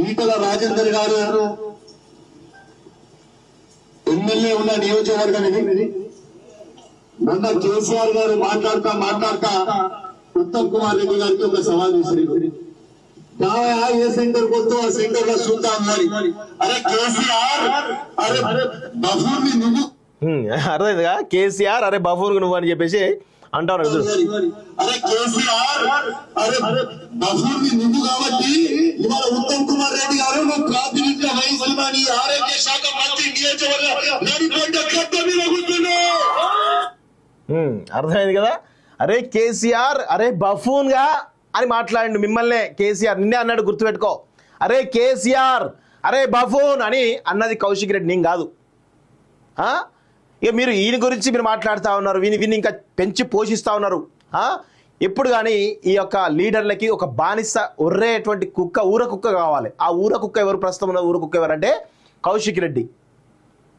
ఈటల రాజేందర్ గారు ఎమ్మెల్యే ఉన్న నియోజకవర్గం ఇది. మొన్న కేసీఆర్ గారు మాట్లాడుతా మాట్లాడుతా ఉత్తమ్ కుమార్ రెడ్డి గారికి ఒక సవాల్ విసిరి ఏ సెంటర్ కొత్త ఆ సెంటర్లో చూద్దాం మరి. అరే కేసీఆర్ అరే బఫూర్ నువ్వు హ్మ్, అర్థమైందిగా కేసీఆర్ అరే బఫూర్ నువ్వు అని చెప్పేసి అంటారు అరే కేసీఆర్ అరే బఫూర్ నువ్వు కాబట్టి ఇవాళ నీ ఆరోగ్య శాఖ మంత్రి నియోజకవర్గం మీద అర్థమైంది కదా? అరే కేసీఆర్ అరే బఫూన్గా అని మాట్లాడండి మిమ్మల్నే. కేసీఆర్ నిన్నే అన్నాడు గుర్తుపెట్టుకో. అరే కేసీఆర్ అరే బఫూన్ అని అన్నది కౌశిక్ రెడ్డి. నేను కాదు. ఇక మీరు ఈయన గురించి మీరు మాట్లాడుతూ ఉన్నారు వీని వీని ఇంకా పెంచి పోషిస్తూ ఉన్నారు. ఇప్పుడు కానీ ఈ యొక్క లీడర్లకి ఒక బానిస ఉర్రేటువంటి కుక్క ఊర కుక్క కావాలి. ఆ ఊర కుక్క ఎవరు? ప్రస్తుతం ఉన్న ఊర కుక్క ఎవరంటే కౌశిక్ రెడ్డి.